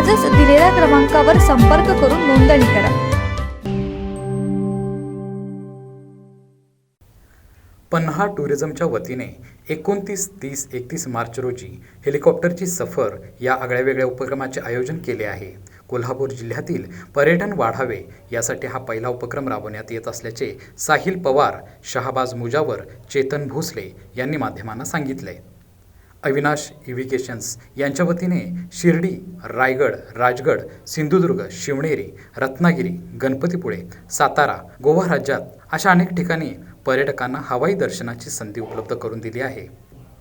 आजच दिलेल्या क्रमांकावर संपर्क करून नोंदणी करा. पन्हा टुरिझमच्या वतीने एकोणतीस तीस एकतीस मार्च रोजी हेलिकॉप्टरची सफर या आगळ्यावेगळ्या उपक्रमाचे आयोजन केले आहे. कोल्हापूर जिल्ह्यातील पर्यटन वाढावे यासाठी हा पहिला उपक्रम राबवण्यात येत असल्याचे साहिल पवार शहाबाज मुजावर चेतन भोसले यांनी माध्यमांना सांगितले. अविनाश इव्हिकेशन्स यांच्या वतीने शिर्डी रायगड राजगड सिंधुदुर्ग शिवनेरी रत्नागिरी गणपतीपुळे सातारा गोवा राज्यात अशा अनेक ठिकाणी पर्यटकांना हवाई दर्शनाची संधी उपलब्ध करून दिली आहे.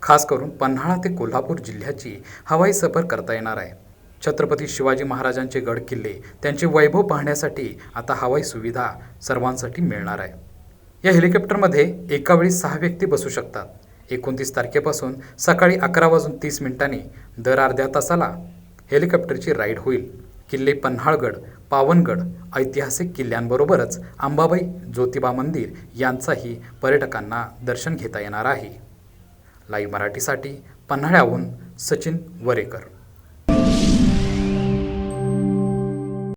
खास करून पन्हाळा ते कोल्हापूर जिल्ह्याची हवाई सफर करता येणार आहे. छत्रपती शिवाजी महाराजांचे गड किल्ले त्यांचे वैभव पाहण्यासाठी आता हवाई सुविधा सर्वांसाठी मिळणार आहे. या हेलिकॉप्टरमध्ये एकावेळी सहा व्यक्ती बसू शकतात. एकोणतीस तारखेपासून सकाळी अकरा वाजून तीस मिनिटांनी दर अर्ध्या तासाला हेलिकॉप्टरची राईड होईल. किल्ले पन्हाळगड पावनगड ऐतिहासिक किल्ल्यांबरोबरच अंबाबाई ज्योतिबा मंदिर यांचाही पर्यटकांना दर्शन घेता येणार आहे. लाईव्ह मराठीसाठी पन्हाळ्याहून सचिन वरेकर.